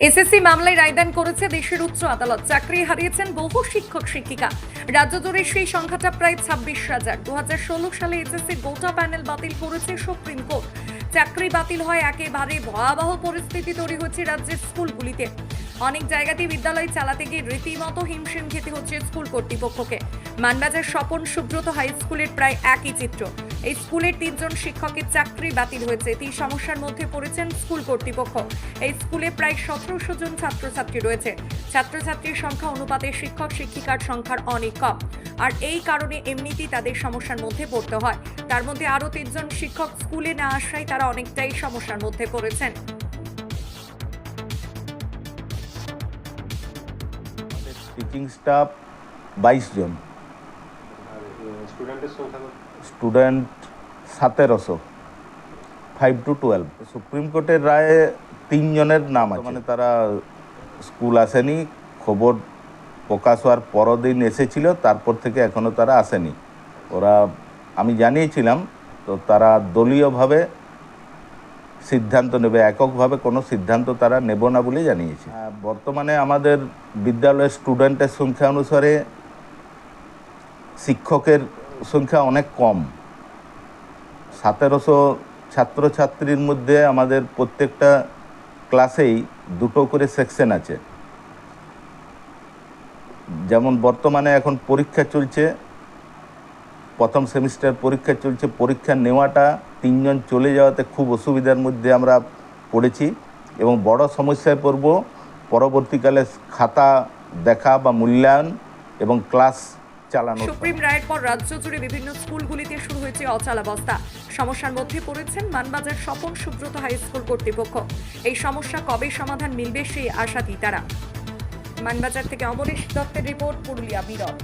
SSC মামলায় রায়দান করেছে দেশের উচ্চ আদালত। চাকরি হারিয়েছেন বহু শিক্ষক, শিক্ষিকা। রাজ্য জুড়ে সেই সংখ্যাটা প্রায় ছাব্বিশ হাজার। দু সালে এসএসসি গোটা প্যানেল বাতিল করেছে সুপ্রিম কোর্ট। চাকরি বাতিল হয় একেবারে ভয়াবহ পরিস্থিতি তৈরি হচ্ছে রাজ্যের স্কুলগুলিতে। অনেক জায়গাতেই বিদ্যালয় চালাতে গিয়ে রীতিমতো হিমশিম খেতে হচ্ছে স্কুল কর্তৃপক্ষকে। মানবাজার স্বপন সুব্রত হাই স্কুলের প্রায় একই চিত্র। এই স্কুলের তিনজন শিক্ষকের চাকরি বাতিল হয়েছে। এই সমস্যার মধ্যে পড়েছেন স্কুল কর্তৃপক্ষ। এই স্কুলে প্রায় সতেরোশো জন ছাত্রছাত্রী রয়েছে। ছাত্রছাত্রীর সংখ্যা অনুপাতে শিক্ষক শিক্ষিকার সংখ্যার অনেক কম। আর এই কারণে এমনিতেই তাদের সমস্যার মধ্যে পড়তে হয়। তার মধ্যে আরও তিনজন শিক্ষক স্কুলে না আসায় তারা অনেকটাই সমস্যার মধ্যে পড়েছেন। টিচিং স্টাফ বাইশ জন? স্টুডেন্ট সতেরোশো ফাইভ টু টুয়েলভ সুপ্রিম কোর্টের রায়ে তিনজনের নাম আছে। মানে তারা স্কুল আসেনি খবর প্রকাশ হওয়ার পরদিন এসেছিল তারপর থেকে এখনও তারা আসেনি। ওরা আমি জানিয়েছিলাম তো তারা দলীয়ভাবে সিদ্ধান্ত নেবে এককভাবে কোনো সিদ্ধান্ত তারা নেব না বলে জানিয়েছে। আহ, বর্তমানে আমাদের বিদ্যালয়ের স্টুডেন্টের সংখ্যা অনুসারে শিক্ষকের সংখ্যা অনেক কম। সতেরোশো ছাত্রছাত্রীর মধ্যে আমাদের প্রত্যেকটা ক্লাসেই দুটো করে সেকশন আছে। যেমন বর্তমানে এখন পরীক্ষা চলছে, প্রথম সেমিস্টার পরীক্ষা চলছে, পরীক্ষা নেওয়াটা তিনজন চলে যাওয়াতে খুব অসুবিধার মধ্যে আমরা পড়েছি এবং বড় সমস্যায় পড়ব। পরবর্তীকালে খাতা দেখা বা মূল্যায়ন এবং ক্লাস চালানো সুপ্রিম রায়ের পর রাজ্য জুড়ে বিভিন্ন স্কুলগুলিতে শুরু হয়েছে অচলাবস্থা সমস্যার মধ্যে পড়েছেন মানবাজার স্বপন সুব্রত হাই স্কুল কর্তৃপক্ষ। এই সমস্যা কবে সমাধান মিলবে সেই আশাতেই তারা মানবাজার থেকে অমরেশ দত্তের রিপোর্ট, পুরুলিয়া বিরল।